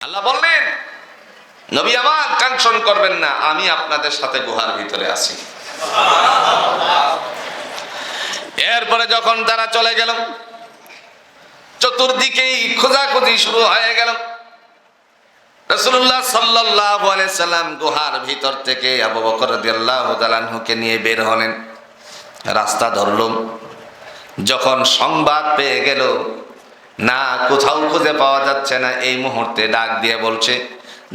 আল্লাহ বললেন, নবী আমার কাঙ্ক্ষণ করবেন না, আমি আপনাদের সাথে গুহার ভিতরে আছি। এরপরে যখন তারা চলে গেল, চতুর্দিকেই খোঁজাখুঁজি শুরু হয়ে গেল। রসুল্লাহ সাল্লাহ সাল্লাম গুহার ভিতর থেকে আবু বকর রাদিয়াল্লাহু তাআলাহুকে নিয়ে বের হলেন। রাস্তা ধরল। যখন সংবাদ পেয়ে গেল না, কোথাও খুঁজে পাওয়া যাচ্ছে না। এই মুহূর্তে ডাক দিয়ে বলছে,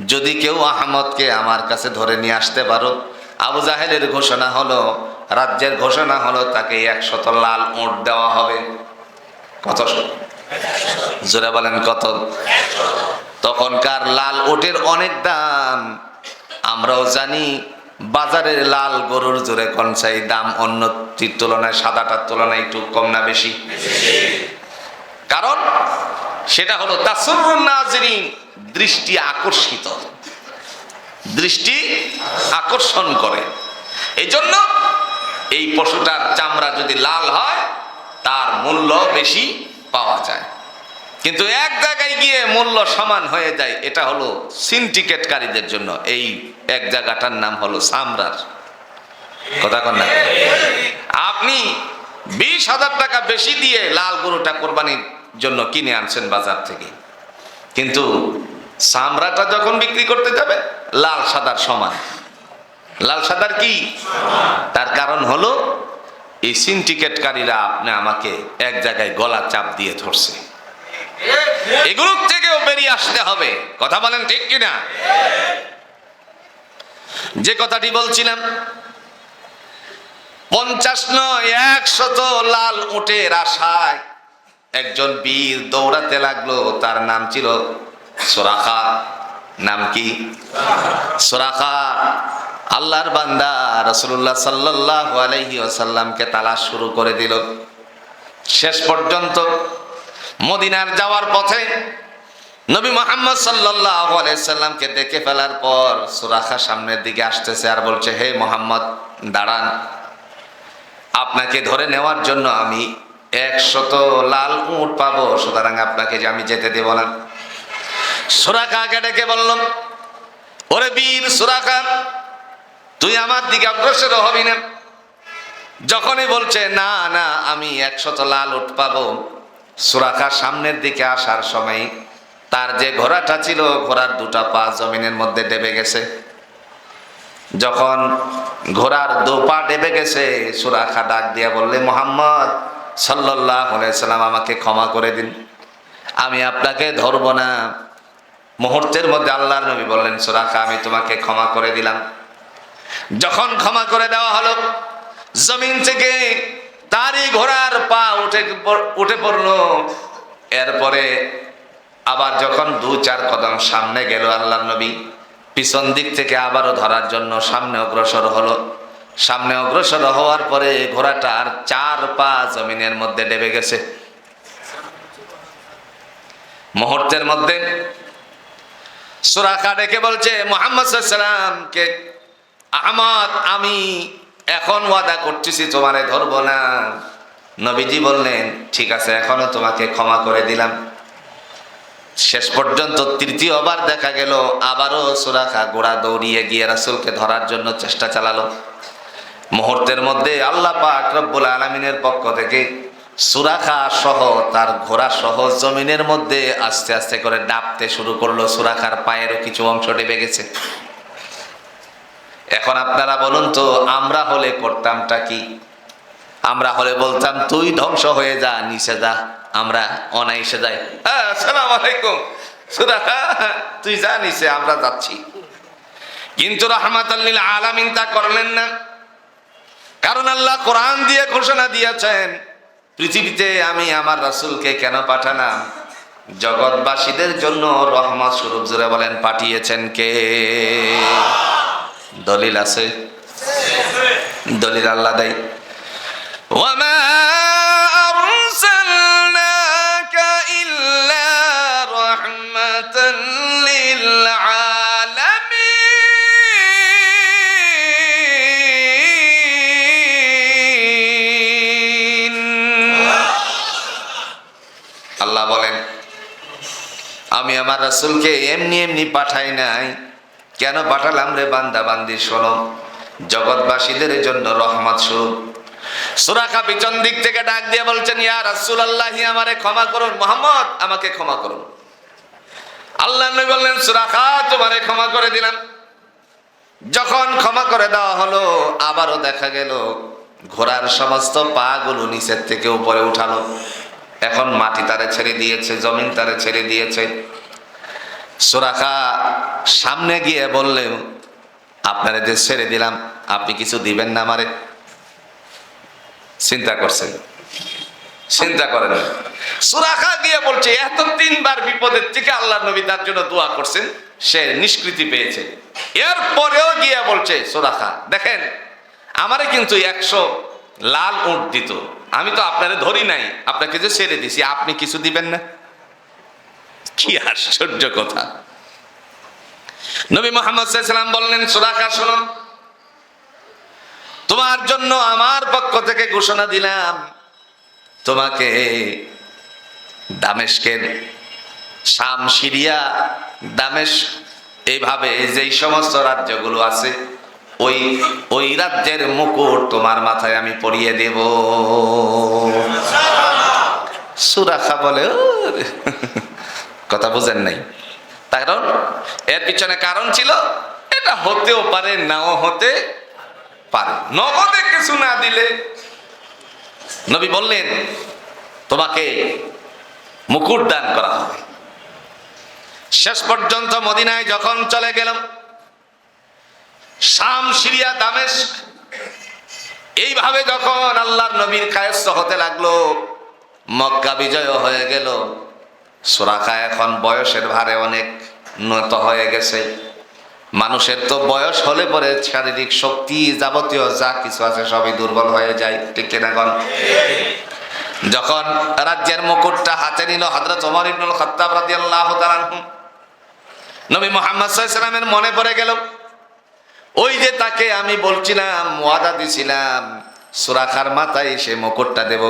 যদি কেউ আহমদকে আমার কাছে ধরে নিয়ে আসতে পারো, আবু জাহেলের ঘোষণা হলো, রাজ্যের ঘোষণা হলো তাকে একশত লাল উঁট দেওয়া হবে। কত? জোরে বলেন, কত? তখনকার লাল উটের অনেক দাম। আমরাও জানি, বাজারের লাল গরুর জোরে কনসাই দাম অন্যটির তুলনায় সাদাটার তুলনায় একটু কম না বেশি? কারণ সেটা হলো তাসুরুন নাজরিন, দৃষ্টি আকর্ষিত। দৃষ্টি আকর্ষণ করে। এই জন্য এই পশুটার চামড়া যদি লাল হয়, তার মূল্য বেশি পাওয়া যায়। কিন্তু এক জায়গায় গিয়ে মূল্য সমান হয়ে যায়, এটা হলো সিন্ডিকেটকারীদের জন্য। এই এক জায়গাটার নাম হলো সামরার কথা কন আপনি বিশ হাজার টাকা বেশি দিয়ে লাল গরুটা কোরবানির জন্য কিনে আনছেন বাজার থেকে। কিন্তু সামরাটা যখন বিক্রি করতে যাবে, লাল সাদার সমান। লাল সাদার কি? তার কারণ হলো, এই সিন্ডিকেটকারীরা আপনি আমাকে এক জায়গায় গলা চাপ দিয়ে ধরছে। এগুলোর থেকেও বেরিয়ে আসতে হবে। কথা বলেন ঠিক কিনা? যে কথাটি বলছিলাম, পঞ্চাশ নয়, একশত লাল উটের আশায় একজন বীর দৌড়াতে লাগল, তার নাম ছিল সোরাখা। নাম কি? সোরাখা। আল্লাহর বান্দা রসুল্লাহ সাল্লাহ আলহি আসাল্লামকে তালাশ শুরু করে দিল। শেষ পর্যন্ত মদিনার যাওয়ার পথে নবী মোহাম্মদ সাল্লাহ আলাইসাল্লামকে দেখে ফেলার পর সুরাখা সামনের দিকে আসতেছে আর বলছে, হে মোহাম্মদ, দাঁড়ান। আপনাকে ধরে নেওয়ার জন্য আমি একশত লাল উঁট পাবো, সুতরাং আপনাকে যে আমি যেতে দেব না। সুরাখাকে ডেকে বললাম ওরে বীর সুরাখা তুই আমার দিকে অগ্রসর হবি না। যখনই বলছে, না না, আমি একশত লাল উঠ পাবো সুরাখা সামনের দিকে আসার সময় তার যে ঘোড়াটা ছিল, ঘোড়ার দুটা পা জমিনের মধ্যে ডেবে গেছে। যখন ঘোড়ার দু পা ডেবে গেছে সুরাখা ডাক দিয়া বললে, মোহাম্মদ সাল্লাহ সাল্লাম আমাকে ক্ষমা করে দিন। আমি আপনাকে ধরবো না। মুহূর্তের মধ্যে আল্লাহর নবী বললেন সুরাখা আমি তোমাকে ক্ষমা করে দিলাম। যখন ক্ষমা করে দেওয়া হলো, জমিন থেকে তারই ঘোড়ার পা উঠে উঠে পড়ল। এরপরে আবার যখন দু চার কদম সামনে গেল আল্লাহ নবী, পিছন দিক থেকে আবারও ধরার জন্য সামনে অগ্রসর হলো। সামনে অগ্রসর হওয়ার পরে ঘোড়াটার চার পা জমিনের মধ্যে ডেবে গেছে। মুহূর্তের মধ্যে সুরাখা ডেকে বলছে, মোহাম্মদ আহমদ, আমি এখন ওয়াদা করতেছি, তোমারে ধরবো না। নবীজি বললেন, ঠিক আছে, এখনও তোমাকে ক্ষমা করে দিলাম। শেষ পর্যন্ত তৃতীয়বার দেখা গেল, আবারও সুরাখা গোড়া দৌড়িয়ে গিয়ে রাসুলকে ধরার জন্য চেষ্টা চালালো। মুহূর্তের মধ্যে আল্লাহ পাক রব্বুল আলমিনের পক্ষ থেকে সুরাখা সহ তার ঘোড়া সহ জমিনের মধ্যে আস্তে আস্তে করে ডাবতে শুরু করল। সুরাখার পায়েরও কিছু অংশ ডেবে গেছে। এখন আপনারা বলুন তো, আমরা হলে করতামটা কি? আমরা হলে বলতাম, তুই ধ্বংস হয়ে যা, নিচে যা, আমরা অনাইসে যাই। আসসালাম আলাইকুম। সুরাখা, তুই যা নিচে, আমরা যাচ্ছি। কিন্তু রহমাত আলামিন তা করলেন না। কারণ আল্লাহ কোরআন দিয়ে ঘোষণা দিয়েছেন, পৃথিবীতে আমি আমার রাসুলকে কেন পাঠালাম? জগৎবাসীদের জন্য রহমত স্বরূপ জুড়ে বলেন, পাঠিয়েছেন কে? দলিল আছে? দলিল আল্লাহ দেয়। ওয়ামা রাসূলকে এমনি এমনি পাঠাই নাই। কেন পাঠালাম রে বান্দা বান্দি, শোনো। জগৎবাসীদের জন্য রহমত স্বরূপ। সুরাখা পিছন দিক থেকে ডাক দিয়ে বলছেন, ইয়া রাসূলুল্লাহি, আমারে ক্ষমা করুন। মোহাম্মদ, আমাকে ক্ষমা করুন। আল্লাহ নবী বললেন সুরাখা তোমারে ক্ষমা করে দিলাম। যখন ক্ষমা করে দেওয়া হলো, আবারও দেখা গেল, ঘোড়ার সমস্ত পা গুলো নিচের থেকে উপরে উঠালো। এখন মাটি তারে ছেড়ে দিয়েছে, জমিন তারে ছেড়ে দিয়েছে। সুরাখা সামনে গিয়ে বললেন আপনারা যে ছেড়ে দিলাম, আপনি কিছু দিবেন না আমারে? চিন্তা করছেন। চিন্তা করেন সুরাখা গিয়ে বলছে, এত তিনবার বিপদের থেকে আল্লাহ নবী তার জন্য দোয়া করছেন, সে নিষ্কৃতি পেয়েছে। এর পরেও গিয়ে বলছে সুরাখা দেখেন, আমারে কিন্তু একশো লাল উঁট দিত। আমি তো আপনারে ধরি নাই, আপনাকে যে ছেড়ে দিছি, আপনি কিছু দিবেন না? কি আশ্চর্য কথা। নবী মোহাম্মদ সাল্লাম বললেন সুরাখা শুনুন তোমার জন্য আমার পক্ষ থেকে ঘোষণা দিলাম, তোমাকে দামেশকের শাম সিরিয়া দামেশ এইভাবে যেই সমস্ত রাজ্যগুলো আছে, ওই ওই রাজ্যের মুকুট তোমার মাথায় আমি পরিয়ে দেব। সুরাখা বলে। কথা বুঝেন নাই। কারণ, এর পিছনে কারণ ছিল, এটা হতেও পারে, নাও হতে পারে। নগদে কিছু না দিলে, নবী বললেন, তোমাকে মুকুট দান করা হবে। শেষ পর্যন্ত মদিনায় যখন চলে গেলাম, শাম, সিরিয়া দামেশ এইভাবে যখন আল্লাহর নবীর কায়স্থ হতে লাগল, মক্কা বিজয় হয়ে গেল। সুরাখা এখন বয়সের ভারে অনেক নত হয়ে গেছে। মানুষের তো বয়স হলে পরে শারীরিক শক্তি যাবতীয় যা কিছু আছে সবই দুর্বল হয়ে যায়, ঠিক কিনা গণ যখন রাজ্যের মুকুটটা হাতে নিল হযরত ওমর ইবনুল খাত্তাব রাদিয়াল্লাহু তাআলা নবী মুহাম্মদ সাল্লাল্লাহু আলাইহি মনে পড়ে গেল, ওই যে তাকে আমি বলছিলাম, ওয়াদা দিছিলাম, সুরাখার মাথায় সে মুকুটটা দেব।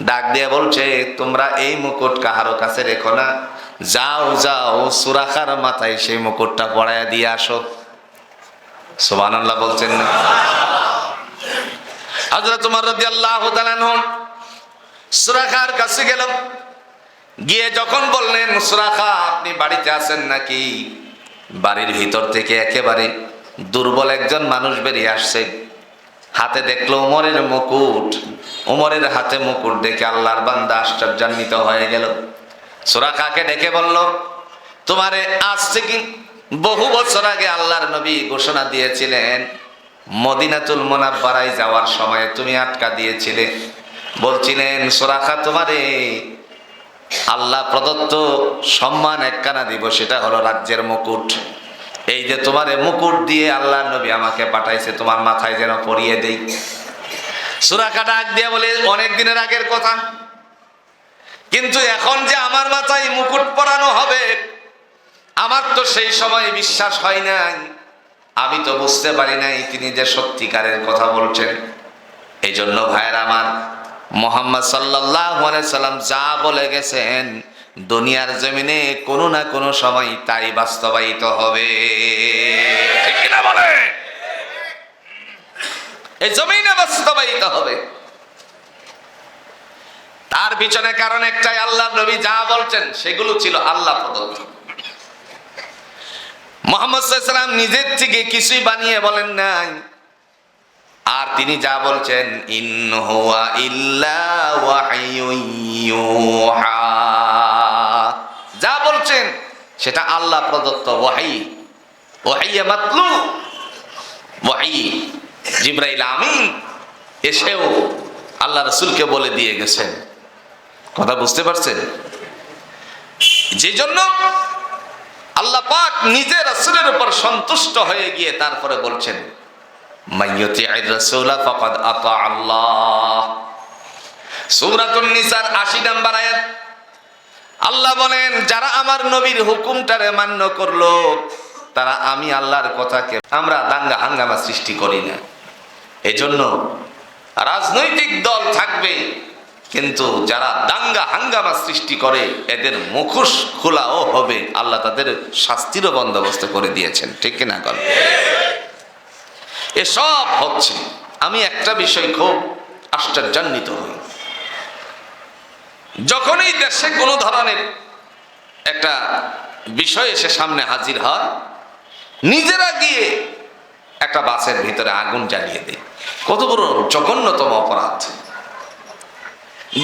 ডাক দিয়ে বলছে, তোমরা এই মুকুট কাহারো কাছে রেখো না। যাও যাও, সুরাখার মাথায় সেই মুকুটটা পড়ায় দিয়ে আসো। সুবহানাল্লাহ বলছেন না। হযরত তোমার তাআলা আনহু সুরাখার কাছে গেল। গিয়ে যখন বললেন, সুরাখা, আপনি বাড়িতে আছেন নাকি? বাড়ির ভিতর থেকে একেবারে দুর্বল একজন মানুষ বেরিয়ে আসছে। হাতে দেখল উমরের মুকুট। উমরের হাতে মুকুট দেখে আল্লাহর বান্দা আশ্চর্যান্বিত হয়ে গেল। সুরাখাকে ডেকে বলল? তোমারে আজ থেকে বহু বছর আগে আল্লাহর নবী ঘোষণা দিয়েছিলেন, মদিনাতুল মোনাব্বারায় যাওয়ার সময় তুমি আটকা দিয়েছিলে। বলছিলেন সোরাখা তোমারে। আল্লাহ প্রদত্ত সম্মান একখানা দিব, সেটা হলো রাজ্যের মুকুট। এই যে তোমার মুকুট দিয়ে আল্লাহ নবী আমাকে পাঠাইছে, তোমার মাথায় যেন পরিয়ে দেই। সুরাখা ডাক দিয়ে বলে, অনেক দিনের আগের কথা। কিন্তু এখন যে আমার মাথায় মুকুট পরানো হবে, আমার তো সেই সময় বিশ্বাস হয় নাই। আমি তো বুঝতে পারি নাই তিনি যে সত্যিকারের কথা বলছেন। এই জন্য ভাইয়ের আমার, মোহাম্মদ সাল্লাম যা বলে গেছেন, দুনিয়ার জমিনে কোনো না কোনো সময় তাই বাস্তবায়িত হবে। ঠিক কিনা বলে এই জমিনে বাস্তবায়িত হবে। তার পিছনে কারণ একটাই, আল্লাহ নবী যা বলছেন সেগুলো ছিল আল্লাহ প্রদত্ত। মোহাম্মদ সাল্লাম নিজের থেকে কিছুই বানিয়ে বলেন নাই। আর তিনি যা বলছেন যা বলছেন, সেটা আল্লাহ প্রদত্ত ওয়াহি। ওয়াহিয়া মাতলু ওয়াহি। জিব্রাইল আমিন এসেও আল্লাহ রসুলকে বলে দিয়ে গেছেন। কথা বুঝতে পারছেন? যে জন্য আল্লাহ পাক নিজের রসুলের উপর সন্তুষ্ট হয়ে গিয়ে তারপরে বলছেন মাইয়তি রাসূলা ফাকাদ আতা আল্লাহ। সূরাতুন নিসার 80 নাম্বার আয়াত। আল্লাহ বলেন, যারা আমার নবীর হুকুমটারে মান্য করল তারা আমি আল্লাহর কথাকে আমরা দাঙ্গা হাঙ্গামা সৃষ্টি করি না। এজন্য রাজনৈতিক দল থাকবে, কিন্তু যারা দাঙ্গা হাঙ্গামা সৃষ্টি করে, এদের মুখোশ খোলাও হবে। আল্লাহ তাদের শাস্তিরও বন্দোবস্ত করে দিয়েছেন, ঠিক কিনা কর এসব হচ্ছে। আমি একটা বিষয় খুব আশ্চর্যান্বিত হই। যখনই দেশে কোনো ধরনের একটা বিষয় এসে সামনে হাজির হয় নিজেরা গিয়ে একটা বাসের ভিতরে আগুন জ্বালিয়ে দেয়। কত বড় জঘন্যতম অপরাধ।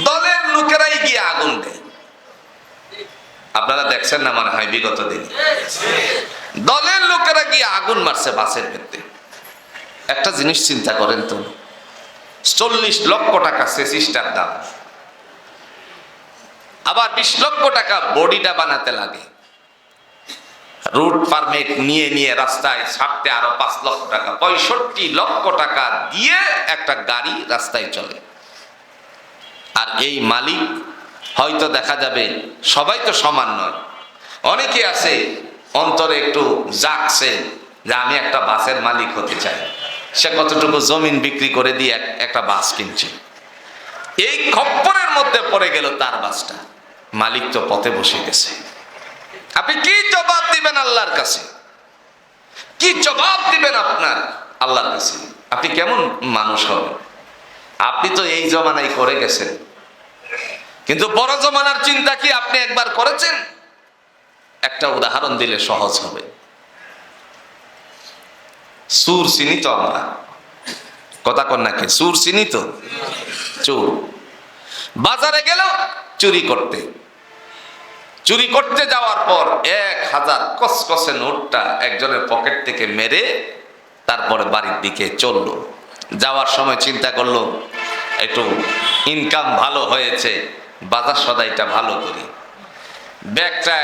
দলের লোকেরাই গিয়ে আগুন দেয়। আপনারা দেখছেন না মনে হয় বিগত দিন। দলের লোকেরা গিয়ে আগুন মারছে বাসের ভিতরে। একটা জিনিস চিন্তা করেন তো, চল্লিশ লক্ষ টাকা সেসিসটার দাম। আবার বিশ লক্ষ টাকা বডিটা বানাতে লাগে। রুট পারমিট নিয়ে নিয়ে রাস্তায় ছাড়তে আরও পাঁচ লক্ষ টাকা, পঁয়ষট্টি লক্ষ টাকা দিয়ে একটা গাড়ি রাস্তায় চলে। আর এই মালিক, হয়তো দেখা যাবে সবাই তো সমান নয়। অনেকে আছে, অন্তরে একটু জাগছে যে আমি একটা বাসের মালিক হতে চাই। সে কতটুকু জমিন বিক্রি করে দিয়ে একটা বাস কিনছে। এই খপ্পরের মধ্যে পড়ে গেল তার বাসটা। মালিক তো পথে বসে গেছে। আপনি কি জবাব দিবেন আল্লাহর কাছে? কি জবাব দিবেন আপনার আল্লাহর কাছে? আপনি কেমন মানুষ হবেন? আপনি তো এই জমানায় করে গেছেন। কিন্তু বড় জমানার চিন্তা কি আপনি একবার করেছেন? একটা উদাহরণ দিলে সহজ হবে। সুর চিনি তো আমরা। কথা কন্যাকে সুর চিনি তো? চোর। বাজারে গেল চুরি করতে। চুরি করতে যাওয়ার পর এক হাজার কসকসে নোটটা একজনের পকেট থেকে মেরে তারপরে বাড়ির দিকে চলল। যাওয়ার সময় চিন্তা করল, একটু ইনকাম ভালো হয়েছে, বাজার সদাইটা ভালো করি। ব্যাগটা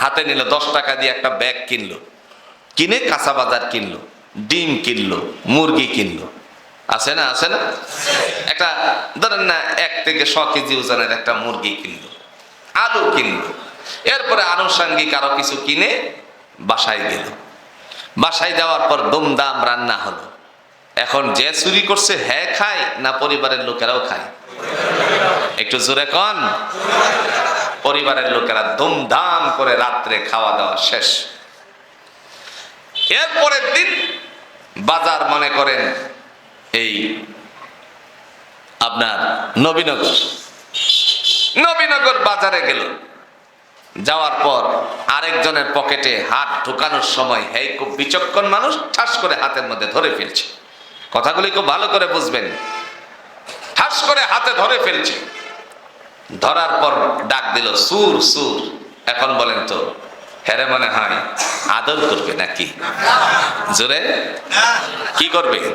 হাতে নিল, দশ টাকা দিয়ে একটা ব্যাগ কিনলো। কিনে কাঁচা বাজার কিনলো, ডিম কিনলো, মুরগি কিনলো। আছে না আছে না? একটা, ধরেন না, এক থেকে ছ কেজি ওজনের একটা মুরগি কিনলো, আলু কিনলো। এরপরে আনুষঙ্গিক আরও কিছু কিনে বাসায় গেল। বাসায় যাওয়ার পর দুমদাম রান্না হলো। এখন যে চুরি করছে হ্যাঁ খায় না পরিবারের লোকেরাও খায়? একটু জোরে কন। পরিবারের লোকেরা ধুমধাম করে রাত্রে খাওয়া দাওয়া শেষ। এরপরের দিন বাজার মনে করেন এই আপনার নবীনগর। নবীনগর বাজারে গেল। যাওয়ার পর আরেকজনের পকেটে হাত ঢুকানোর সময় হে খুব বিচক্ষণ মানুষ ঠাস করে হাতের মধ্যে ধরে ফেলছে। কথাগুলি খুব ভালো করে বুঝবেন। ঠাস করে হাতে ধরে ফেলছে। ধরার পর ডাক দিল, সুর সুর। এখন বলেন তো, হেরে মনে হয় আদর করবে নাকি? জোরে? কি করবে?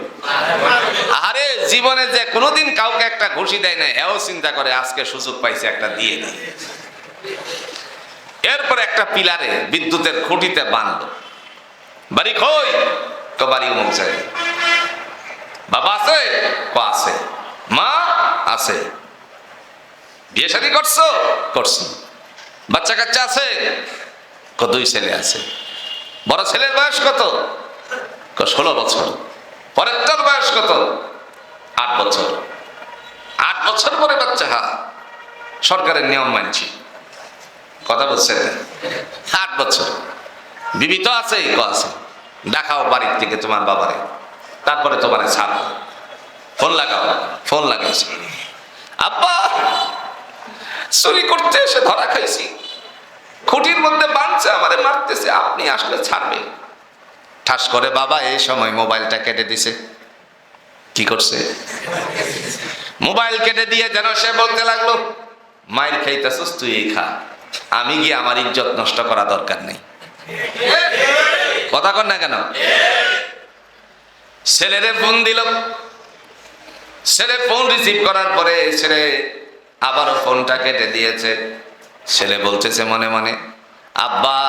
আরে, জীবনে যে কোনোদিন কাউকে একটা ঘুষি দেয় না এও চিন্তা করে আজকে সুযোগ পাইছে একটা দিয়ে দিই। এরপর একটা পিলারে বিদ্যুতের খুঁটিতে বাঁধলো। বাড়ি কই? তো বাড়ি জায়গায়। বাবা আছে? আছে। মা আছে। বিয়ে শাদী করছ? করছ। বাচ্চা কাচ্চা আছে? দুই ছেলে আছে। বড় ছেলের বয়স কত? ষোলো বছর। পরেরটার বয়স কত? আট বছর। আট বছর পরে বাচ্চা হা। সরকারের নিয়ম মানছি। কথা বলছেন? আট বছর। বিবি তো আছে ক আছে। দেখাও বাড়ির থেকে তোমার বাবারে। তারপরে তোমারে ছাড়। ফোন লাগাও, ফোন লাগাইছি আব্বা, চুরি করতে এসে ধরা খাইছি। খুঁটির মধ্যে বাঁধছে, আমারে মারতেছে। আপনি আসলে ছাড়বে। ঠাস করে বাবা, এই সময় মোবাইলটা কেটে দিছে। কি করছে? মোবাইল কেটে দিয়ে যেন সে বলতে লাগল মাইর খাইতেছস, তুই এই খা। আমি গিয়ে আমার ইজ্জত নষ্ট করা দরকার নেই। কথা কর না কেন? ছেলেরে ফোন দিল। ছেলে ফোন রিসিভ করার পরে ছেলে আবারও ফোনটা কেটে দিয়েছে। ছেলে বলতেছে মনে মনে, আব্বা,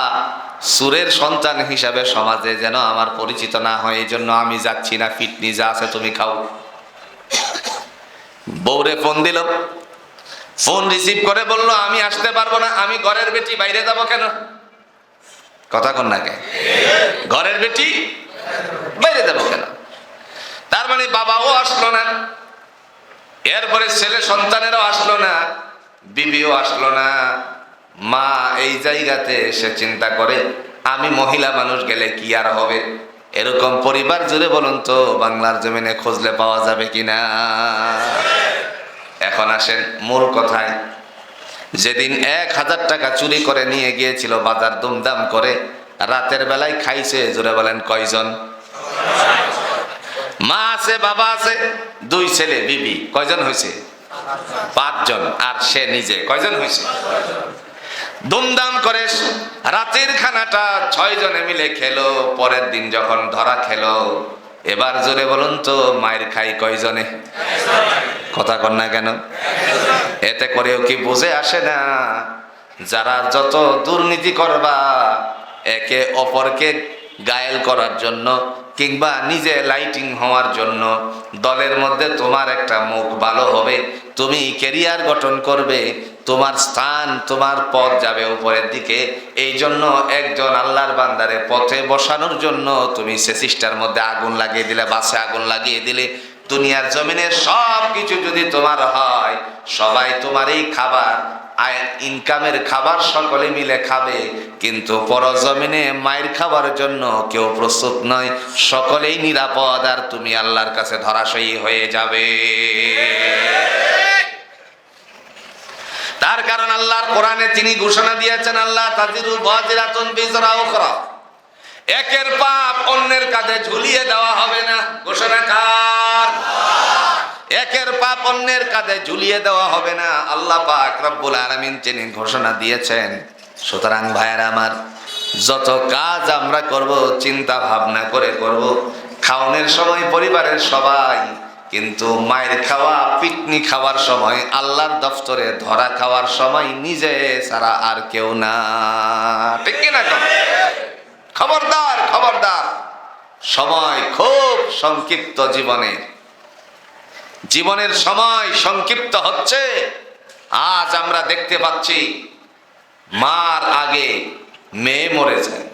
সুরের সন্তান হিসাবে সমাজে যেন আমার পরিচিত না হয় এই জন্য আমি যাচ্ছি না, ফিটনি যা আছে তুমি খাও। বউরে ফোন দিল। ফোন রিসিভ করে বলল, আমি আসতে পারব না, আমি ঘরের বেটি, বাইরে যাব কেন? কথা কন না কে ঘরের বেটি, বাইরে যাব কেন? তার মানে বাবাও আসলো না। এরপরে ছেলে সন্তানেরও আসলো না, বিবিও আসলো না। মা এই জায়গাতে সে চিন্তা করে, আমি মহিলা মানুষ গেলে কি আর হবে? এরকম পরিবার জুড়ে বলুন তো, বাংলার জমিনে খুঁজলে পাওয়া যাবে কিনা? এখন আসেন মূল কথায়। যেদিন এক হাজার টাকা চুরি করে নিয়ে গিয়েছিল, বাজার দুমদাম করে, রাতের বেলায় খাইছে, জোরে বলেন কয়জন? মা আছে, বাবা আছে, দুই ছেলে, বিবি। কয়জন হয়েছে? পাঁচজন, আর সে নিজে। কয়জন হয়েছে? দুমদাম করে রাতের খানাটা ছয় জনে মিলে খেলো, পরের দিন যখন ধরা খেলো এবার জোরে বলুন তো, মায়ের খাই কয়জনে? কথা কন না কেন? এতে করেও কি বুঝে আসে না? যারা যত দুর্নীতি করবা, একে অপরকে গায়েল করার জন্য কিংবা নিজে লাইটিং হওয়ার জন্য, দলের মধ্যে তোমার একটা মুখ ভালো হবে, তুমি কেরিয়ার গঠন করবে তোমার স্থান, তোমার পথ যাবে উপরের দিকে। এই জন্য একজন আল্লাহর বান্দারে পথে বসানোর জন্য তুমি সেসিস্টার মধ্যে আগুন লাগিয়ে দিলে, বাসে আগুন লাগিয়ে দিলে। দুনিয়ার জমিনের সব কিছু যদি তোমার হয়, সবাই তোমার এই খাবার ইনকামের খাবার সকলে মিলে খাবে। কিন্তু পরজমিনে মায়ের খাবার জন্য কেউ প্রস্তুত নয়। সকলেই নিরাপদ আর তুমি আল্লাহর কাছে ধরাশয়ী হয়ে যাবে। তার কারণ আল্লাহর কোরআনে তিনি ঘোষণা দিয়েছেন, আল্লাহ একের পাপ অন্যের কাঁধে ঝুলিয়ে দেওয়া হবে না। ঘোষণা কার? একের পাপ অন্যের কাঁধে ঝুলিয়ে দেওয়া হবে না। আল্লাহ পাক রব্বুল আলামিন তিনি ঘোষণা দিয়েছেন। সুতরাং ভাইয়ের আমার, যত কাজ আমরা করব, চিন্তা ভাবনা করে করব। খাওয়ানোর সময় পরিবারের সবাই কিন্তু মায়ের খাওয়া, পিকনিক খাওয়ার সময়, আল্লাহর দফতরে ধরা খাওয়ার সময় নিজে ছাড়া আর কেউ না। ঠিক কিনা খবরদার খবরদার। সময় খুব সংক্ষিপ্ত জীবনের জীবনের সময় সংক্ষিপ্ত হচ্ছে। আজ আমরা দেখতে পাচ্ছি, মার আগে মেয়ে মরে যায়।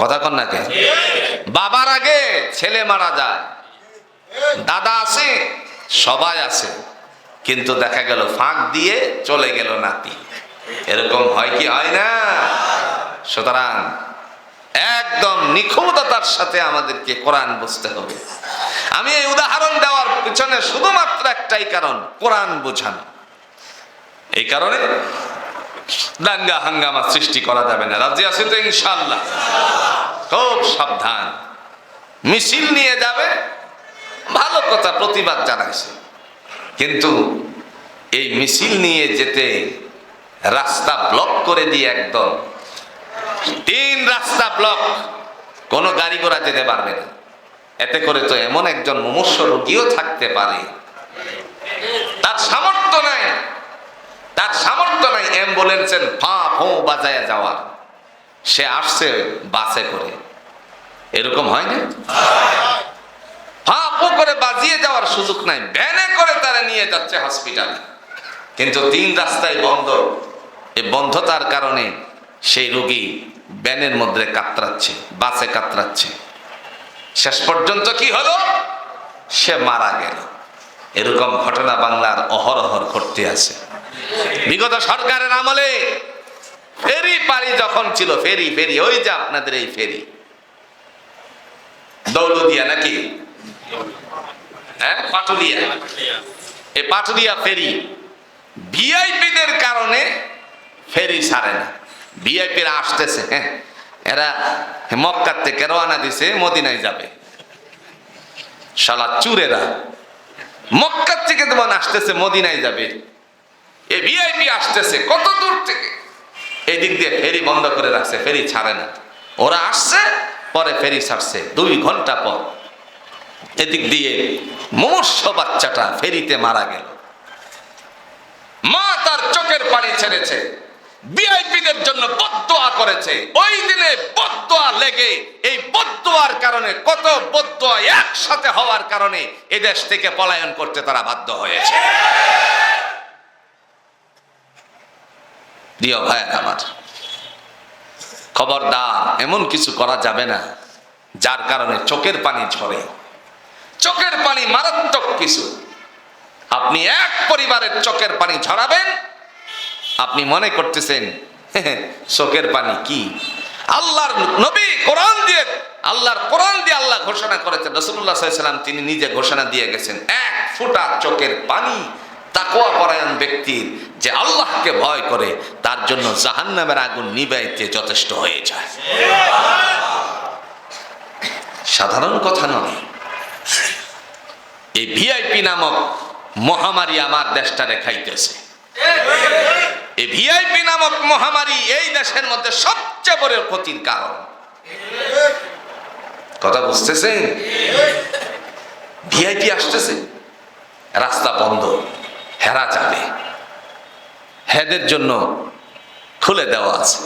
কথা কন না বাবার আগে ছেলে মারা যায়। দাদা আছে, সবাই আছে, কিন্তু দেখা গেল ফাঁক দিয়ে চলে গেল নাতি। এরকম হয় কি হয় না? সুতরাং একদম নিখুঁততার সাথে আমাদেরকে কোরআন বুঝতে হবে। আমি এই উদাহরণ দেওয়ার পিছনে শুধুমাত্র একটাই কারণ, কোরআন বোঝানো। এই কারণে দাঙ্গা হাঙ্গামা সৃষ্টি করা যাবে না। রাজি আছে তো ইনশাল্লাহ খুব সাবধান। মিছিল নিয়ে যাবে ভালো কথা প্রতিবাদ জানাইছে। কিন্তু এই মিছিল নিয়ে যেতে রাস্তা ব্লক করে দিয়ে একদম তিন রাস্তা ব্লক, কোনো গাড়ি ঘোড়া যেতে পারবে না। এতে করে তো এমন একজন মুমূর্ষ রোগীও থাকতে পারে। তার সামর্থ্য নাই। তার সামর্থ্য নাই অ্যাম্বুলেন্সের ফা ফো বাজায় যাওয়ার। সে আসছে বাসে করে। এরকম হয় না? ফা করে বাজিয়ে যাওয়ার সুযোগ নাই, ভ্যানে করে তারা নিয়ে যাচ্ছে হসপিটালে কিন্তু তিন রাস্তায় বন্ধ। এই বন্ধতার কারণে সেই রোগী ব্যানের মধ্যে কাতরাচ্ছে, বাসে কাতরাচ্ছে। শেষ পর্যন্ত কি হলো? সে মারা গেল। এরকম ঘটনা বাংলার অহরহর ঘটতে আছে। বিগত সরকারের আমলে ফেরি পারি যখন ছিল, ফেরি ফেরি, ওই যে আপনাদের এই ফেরি। দৌলদিয়া নাকি? হ্যাঁ আসতেছে হ্যাঁ। এরা মক্কার থেকে যাবে। তোমার আসতেছে যাবে। এ ভিআইপি আসতেছে, কত দূর থেকে? এই দিক দিয়ে ফেরি বন্ধ করে রাখছে, ফেরি ছাড়ে না। ওরা আসছে, পরে ফেরি ছাড়ছে, দুই ঘণ্টা পর। এদিক দিয়ে মমস্য বাচ্চাটা ফেরিতে মারা গেল। মা তার চোখের পানি ছেড়েছে, ভিআইপিদের জন্য বদোয়া করেছে। ওই দিনে বদোয়া লেগে, এই কারণে, কত একসাথে হওয়ার কারণে এই দেশ থেকে পলায়ন করতে তারা বাধ্য হয়েছে। প্রিয় ভাই আমার, খবরদার, এমন কিছু করা যাবে না, যার কারণে চোখের পানি ঝরে। চোখের পানি মারাত্মক কিছু। আপনি এক পরিবারের চোখের পানি ঝরাবেন, আপনি মনে করতেছেন চোখের পানি কি? আল্লাহর নবী কোরআন দিয়ে, আল্লাহর কোরআন দিয়ে আল্লাহ ঘোষণা করেছেন। রসুল্লাহ সাল্লাম তিনি নিজে ঘোষণা দিয়ে গেছেন, এক ফোঁটা চোখের পানি তাকোয়া পরায়ণ ব্যক্তির যে আল্লাহকে ভয় করে, তার জন্য জাহান্নামের আগুন নিবাইতে যথেষ্ট হয়ে যায়। সাধারণ কথা নয় এই ভিআইপি নামক মহামারী আমার দেশটারে খাইতেছে। এই ভিআইপি নামক মহামারী এই দেশের মধ্যে সবচেয়ে বড় ক্ষতির কারণ। কথা বুঝতেছেন? ভিআইপি আসতেছে, রাস্তা বন্ধ, হেরা যাবে। হেদের জন্য খুলে দেওয়া আছে।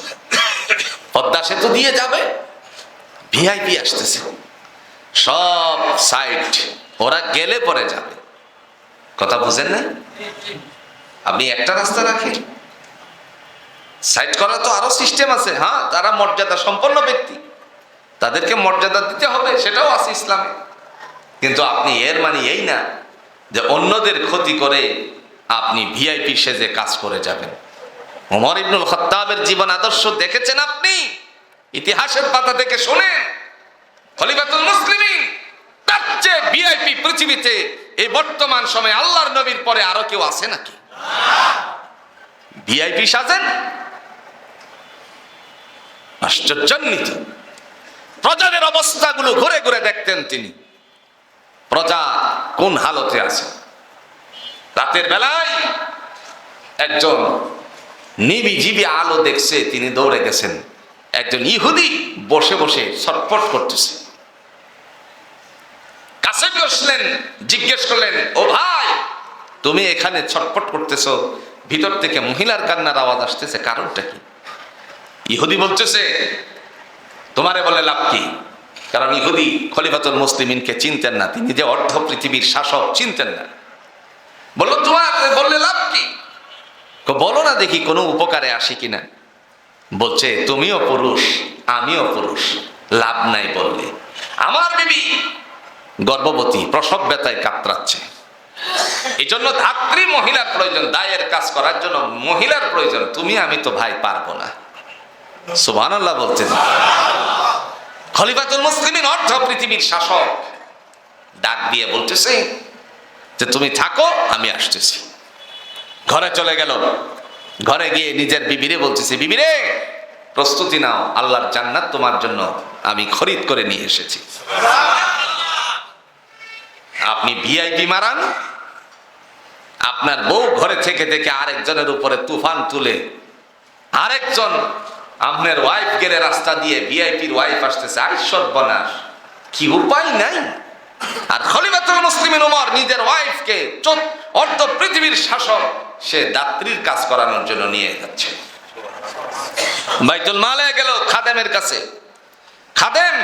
পদ্মা সেতু দিয়ে যাবে ভিআইপি আসতেছে। সব সাইট ওরা গেলে পরে যাবে। কথা বুঝেন না? আপনি একটা রাস্তা রাখেন। সাইড করা তো আরও সিস্টেম আছে। হ্যাঁ তারা মর্যাদা সম্পন্ন ব্যক্তি। তাদেরকে মর্যাদা দিতে হবে, সেটাও আছে ইসলামে। কিন্তু আপনি এর মানে এই না যে অন্যদের ক্ষতি করে আপনি ভিআইপি সেজে কাজ করে যাবেন। ওমর ইবনুল খত্তাবের জীবন আদর্শ দেখেছেন আপনি? ইতিহাসের পাতা থেকে শোনেন। খলিফাতুল মুসলিমিন তার চেয়ে ভিআইপি পৃথিবীতে এই বর্তমান সময়ে আল্লাহর নবীর পরে আরও কেউ আছে নাকি? ভিআইপি সাজেন? আশ্চর্যান্বিত। প্রজাদের অবস্থাগুলো ঘুরে ঘুরে দেখতেন তিনি। প্রজা কোন হালতে আছে? রাতের বেলায় একজন নিবিজীবী আলো দেখছে, তিনি দৌড়ে গেছেন। একজন ইহুদি বসে বসে ছটফট করতেছে। কাছে বসলেন জিজ্ঞেস করলেন ও ভাই তুমি এখানে ছটফট করতেছ ভিতর থেকে মহিলার কান্নার আওয়াজ আসতেছে কারণটা কি? ইহুদি বলতেছে তোমারে বলে লাভ কি? কারণ ইহুদি খলিফাতুল মুসলিমিনকে চিনতেন না তিনি যে অর্ধ পৃথিবীর শাসক চিনতেন না। বলল তোমার বললে লাভ কো, বলো না দেখি কোনো উপকারে আসি কিনা? বলছে তুমিও পুরুষ আমিও পুরুষ লাভ নাই বললে। আমার বিবি গর্ভবতী, প্রসব ব্যথায় কাতরাচ্ছে। এই জন্য ধাত্রী মহিলার প্রয়োজন, দায়ের কাজ করার জন্য মহিলার প্রয়োজন। তুমি, আমি তো ভাই, পারব না। সুবান আল্লাহ বলছেন খলিফাতুল মুসলিমিন, অর্ধ পৃথিবীর শাসক, ডাক দিয়ে বলতেছে যে, তুমি থাকো, আমি আসতেছি। ঘরে চলে গেল। ঘরে গিয়ে নিজের বিবিরে বলতেছে, বিবিরে, প্রস্তুতি নাও, আল্লাহর জান্নাত তোমার জন্য আমি খরিদ করে নিয়ে এসেছি। আপনি ভিআইপি মারান, আপনার বউ ঘরে থেকে থেকে আরেকজনের উপরে তুফান তুলে, আরেকজন আপনার ওয়াইফ গেলে রাস্তা দিয়ে ভিআইপির ওয়াইফ আসতেছে আই সর্বনাশ কি উপায় নাই? আর খলিফাতুল মুসলিমিন উমর নিজের ওয়াইফকে অর্ধ পৃথিবীর শাসক, সে দাত্রীর কাজ করানোর জন্য নিয়ে যাচ্ছে। বাইতুল মালে গেল খাদেমের কাছে। খাদেম,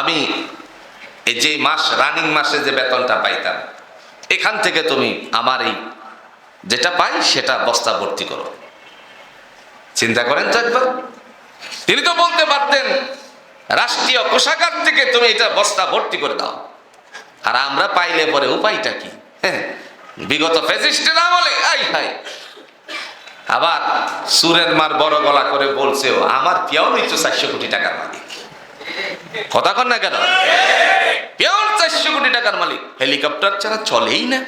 আমি এই যে মাস রানিং মাসে যে বেতনটা পাইতাম এখান থেকে তুমি আমার এই যেটা পাই সেটা বস্তা ভর্তি করো। চিন্তা করেন তো একবার। তিনি তো বলতে পারতেন রাষ্ট্রীয় কোষাগার থেকে তুমি এটা বস্তা ভর্তি করে দাও। আর আমরা পাইলে পরে উপায়টা কি? হ্যাঁ, বিগত ফেসিস্টের আমলে আই হাই আবার সুরের মার বড় গলা করে বলছে ও আমার পিয়াও নিচ্ছে চারশো কোটি টাকার মালিক। না কেন? পিওর চারশো কোটি টাকার মালিক। হেলিকপ্টার ছাড়া চলেই না।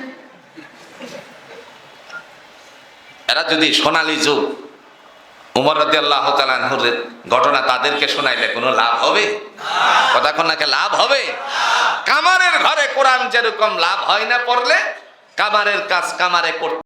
এরা যদি সোনালী যুগ ঘটনা তাদেরকে শোনাইলে কোনো লাভ হবে? কথা লাভ হবে? কামারের ঘরে কোরআন যেরকম লাভ হয় না পড়লে, কামারের কাজ কামারে করতে